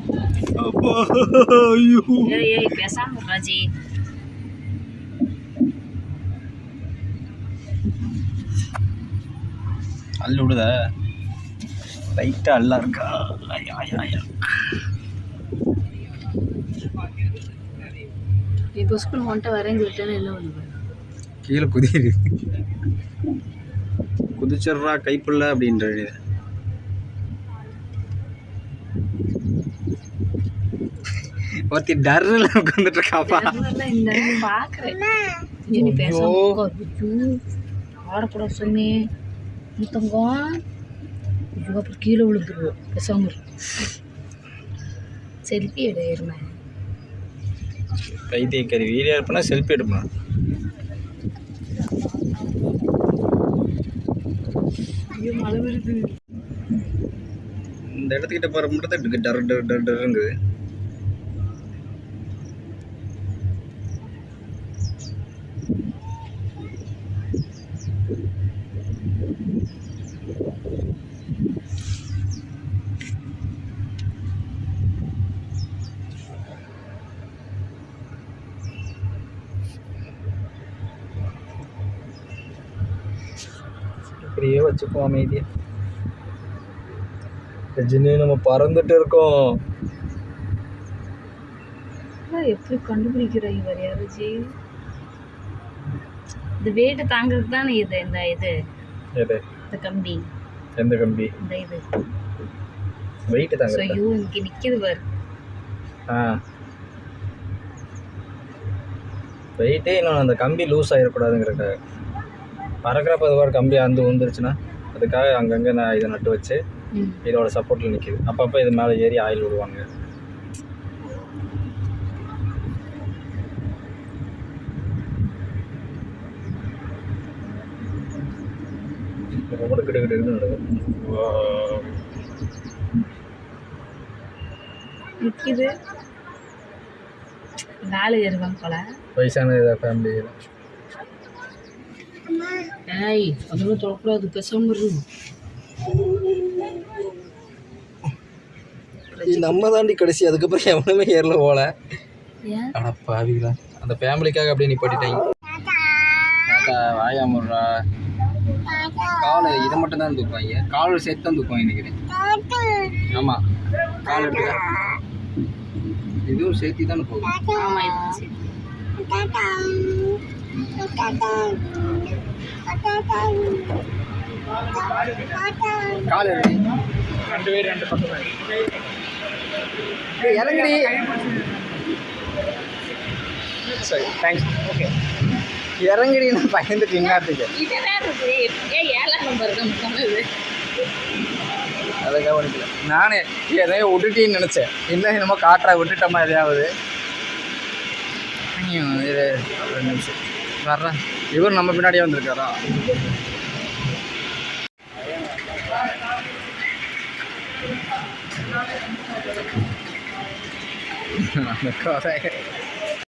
ஆகிற போறியா ஏய் ஏய் பேசாம ராஜி அள்ளு விடுத லைட்டாக அல்லா இருக்கா ஐயா ஐயா ஐயா இப்போ ஸ்கூல் வந்துட்டு வரேன்னு சொல்லிட்டேன்னு என்ன பண்ணுவேன் கீழே குதிரு. குதிச்சிட்றா கைப்புள்ள அப்படின்ற ஒருத்தி டர்ரில் உட்காந்துட்டு இருக்காப்பா ஆடக்கூடாது சொன்னே. முத்தங்கம் அப்புறம் கீழே விழுந்துருவோம் பேசாம. செல்ஃபி எடு இருமே கைத்தை கறி வீடியோ எடுப்பனா செல்ஃபி வருது. இந்த இடத்துக்கிட்ட போகிற மட்டும் தான் டர் டர் டர் டருங்குது இப்படியே வச்சுப்போம் அமைதியா. ரஜினி நம்ம பறந்துட்டு இருக்கோம். எப்படி கண்டுபிடிக்கிறீங்க வேறு யாராச்சி இந்த வெயிட்டை தாங்கிறதுக்கு தானே இது இந்த இது? எது? இந்த கம்பி. எந்த கம்பி? இந்த இது. வெயிட்டு ஸோ தாங்க ஐயோ இங்கே நிற்கிது பாரு. ஆ. வெயிட்டே இன்னும் அந்த கம்பி லூஸ் ஆகிடக்கூடாதுங்கிறக்காக பறக்கிறப்ப அது ஒரு கம்பி அந்து வந்துருச்சுன்னா அதுக்காக அங்கங்கே நான் இதை நட்டு வச்சு இதோட சப்போர்ட்டில் நிற்கிது அப்பப்போ இது மேலே ஏறி ஆயில் விடுவாங்க. ரொம்ப கிட்ட கிட்ட நடக்கும் நிற்கிது மேலே ஏறுவாங்க போல. வயசான ஃபேமிலியில் ஏய் அதெல்லாம் தொடக்கூடாது பேசாம நம்ம தாண்டி கடைசி அதுக்கப்புறம் எவனுமே ஏறல போல. அட பாவிகளா. அந்த ஃபேமிலிக்காக அப்படியே நிப்பாட்டிட்டாங்க டாட்டா வாயா முர்ரா கால் இதை மட்டும் தான் தூக்குவாங்க கால் சேர்த்து தான் தூக்குவாங்க நினைக்கிறேன். ஆமாம் கால் எடுத்துக்க இதுவும் சேர்த்து தானே போகும் கால் ரெண்டு பேர் ரெண்டு பக்கம் இறங்குடி. சரி தேங்க்ஸ் ஓகே இறங்குடி நான் பயந்துட்டு இன்னாத்துக்கு இது வேற இருக்கு ஏன் ஏழாம் நம்பர் தான் போனது அதை கவனிக்கல நானே எதையோ விட்டுட்டேன்னு நினச்சேன். இல்லை என்னமோ காட்டுறா விட்டுட்டோமா எதையாவது. இரு, ரெண்டு நிமிஷம். வர்றேன். இவர் நம்ம பின்னாடியே வந்திருக்காரா? அந்த கதை